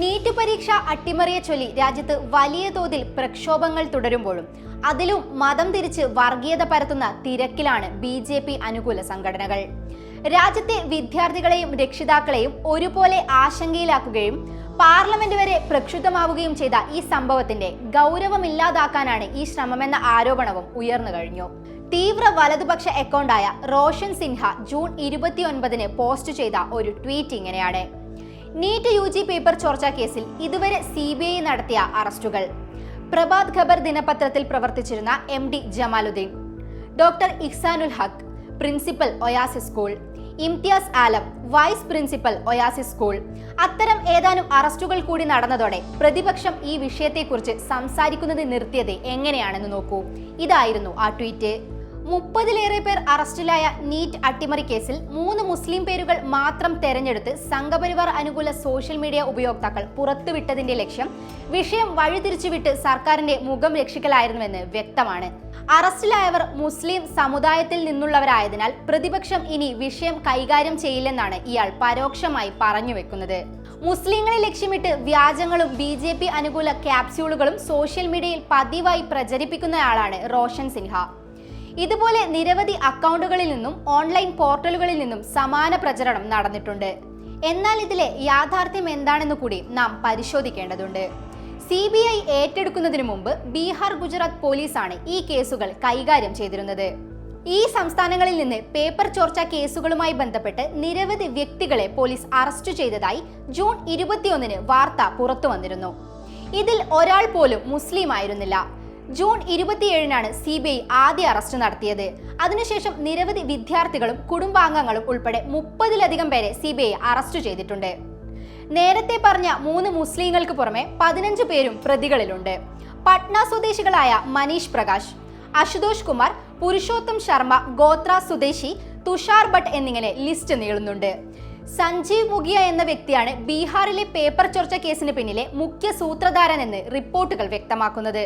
NEET പരീക്ഷ അട്ടിമറിയെ ചൊല്ലി രാജ്യത്ത് വലിയ തോതിൽ പ്രക്ഷോഭങ്ങൾ തുടരുമ്പോഴും അതിലും മതം തിരിച്ച് വർഗീയത പരത്തുന്ന തിരക്കിലാണ് ബി ജെ പി അനുകൂല സംഘടനകൾ. രാജ്യത്തെ വിദ്യാർത്ഥികളെയും രക്ഷിതാക്കളെയും ഒരുപോലെ ആശങ്കയിലാക്കുകയും പാർലമെന്റ് വരെ പ്രക്ഷുബ്ധമാവുകയും ചെയ്ത ഈ സംഭവത്തിന്റെ ഗൗരവമില്ലാതാക്കാനാണ് ഈ ശ്രമമെന്ന ആരോപണവും ഉയർന്നു കഴിഞ്ഞു. തീവ്ര വലതുപക്ഷ അക്കൗണ്ടായ റോഷൻ സിൻഹ ജൂൺ ഇരുപത്തിയൊൻപതിന് പോസ്റ്റ് ചെയ്ത ഒരു ട്വീറ്റ് ഇങ്ങനെയാണ്. നീറ്റ് യു ജി പേപ്പർ ചോർച്ചാ കേസിൽ ഇതുവരെ സി ബി ഐ നടത്തിയ അറസ്റ്റുകൾ. പ്രഭാത് ഖബർ ദിനപത്രത്തിൽ പ്രവർത്തിച്ചിരുന്ന M D Jamaluddin doctor Ehsanul Haque principal Oasis school Imtiaz Alam vice principal Oasis school അത്തരം ഏതാനും അറസ്റ്റുകൾ കൂടി നടന്നതോടെ പ്രതിപക്ഷം ഈ വിഷയത്തെക്കുറിച്ച് സംസാരിക്കുന്നത് നിർത്തിയത് എങ്ങനെയാണെന്ന് നോക്കൂ. ഇതായിരുന്നു ആ ട്വീറ്റ്. മുപ്പതിലേറെ പേർ അറസ്റ്റിലായ നീറ്റ് അട്ടിമറി കേസിൽ മൂന്ന് മുസ്ലിം പേരുകൾ മാത്രം തെരഞ്ഞെടുത്ത് സംഘപരിവാർ അനുകൂല സോഷ്യൽ മീഡിയ ഉപയോക്താക്കൾ പുറത്തുവിട്ടതിന്റെ ലക്ഷ്യം വിഷയം വഴിതിരിച്ചുവിട്ട് സർക്കാരിന്റെ മുഖം രക്ഷിക്കലായിരുന്നുവെന്ന് വ്യക്തമാണ്. അറസ്റ്റിലായവർ മുസ്ലിം സമുദായത്തിൽ നിന്നുള്ളവരായതിനാൽ പ്രതിപക്ഷം ഇനി വിഷയം കൈകാര്യം ചെയ്യില്ലെന്നാണ് ഇയാൾ പരോക്ഷമായി പറഞ്ഞു വെക്കുന്നത്. മുസ്ലിങ്ങളെ ലക്ഷ്യമിട്ട് വ്യാജങ്ങളും ബി ജെ പി അനുകൂല ക്യാപ്സ്യൂളുകളും സോഷ്യൽ മീഡിയയിൽ പതിവായി പ്രചരിപ്പിക്കുന്നയാളാണ് റോഷൻ സിൻഹ. ഇതുപോലെ നിരവധി അക്കൗണ്ടുകളിൽ നിന്നും ഓൺലൈൻ പോർട്ടലുകളിൽ നിന്നും സമാന പ്രചരണം നടന്നിട്ടുണ്ട്. എന്നാൽ ഇതിലെ യാഥാർത്ഥ്യം എന്താണെന്ന് കൂടി നാം പരിശോധിക്കേണ്ടതുണ്ട്. സി ബി ഐ ഏറ്റെടുക്കുന്നതിന് മുമ്പ് ബീഹാർ ഗുജറാത്ത് പോലീസാണ് ഈ കേസുകൾ കൈകാര്യം ചെയ്തിരുന്നത്. ഈ സംസ്ഥാനങ്ങളിൽ നിന്ന് പേപ്പർ ചോർച്ച കേസുകളുമായി ബന്ധപ്പെട്ട് നിരവധി വ്യക്തികളെ പോലീസ് അറസ്റ്റ് ചെയ്തതായി ജൂൺ ഇരുപത്തിയൊന്നിന് വാർത്ത പുറത്തു വന്നിരുന്നു ഇതിൽ ഒരാൾ പോലും മുസ്ലിം ആയിരുന്നില്ല. ജൂൺ ഇരുപത്തിയേഴിനാണ് സി ബി ഐ ആദ്യ അറസ്റ്റ് നടത്തിയത്. അതിനുശേഷം നിരവധി വിദ്യാർത്ഥികളും കുടുംബാംഗങ്ങളും ഉൾപ്പെടെ മുപ്പതിലധികം പേരെ സി ബി ഐ അറസ്റ്റ് ചെയ്തിട്ടുണ്ട്. നേരത്തെ പറഞ്ഞ മൂന്ന് മുസ്ലിങ്ങൾക്ക് പുറമെ പതിനഞ്ച് പേരും പ്രതികളിലുണ്ട്. പട്ന സ്വദേശികളായ മനീഷ് പ്രകാശ് അശുതോഷ് കുമാർ പുരുഷോത്തം ശർമ്മ ഗോത്ര സ്വദേശി തുഷാർ ഭട്ട് എന്നിങ്ങനെ ലിസ്റ്റ് നീളുന്നുണ്ട്. സഞ്ജീവ് മുഖിയ എന്ന വ്യക്തിയാണ് ബീഹാറിലെ പേപ്പർ ചോർച്ച കേസിന് പിന്നിലെ മുഖ്യ സൂത്രധാരൻ എന്ന് റിപ്പോർട്ടുകൾ വ്യക്തമാക്കുന്നത്.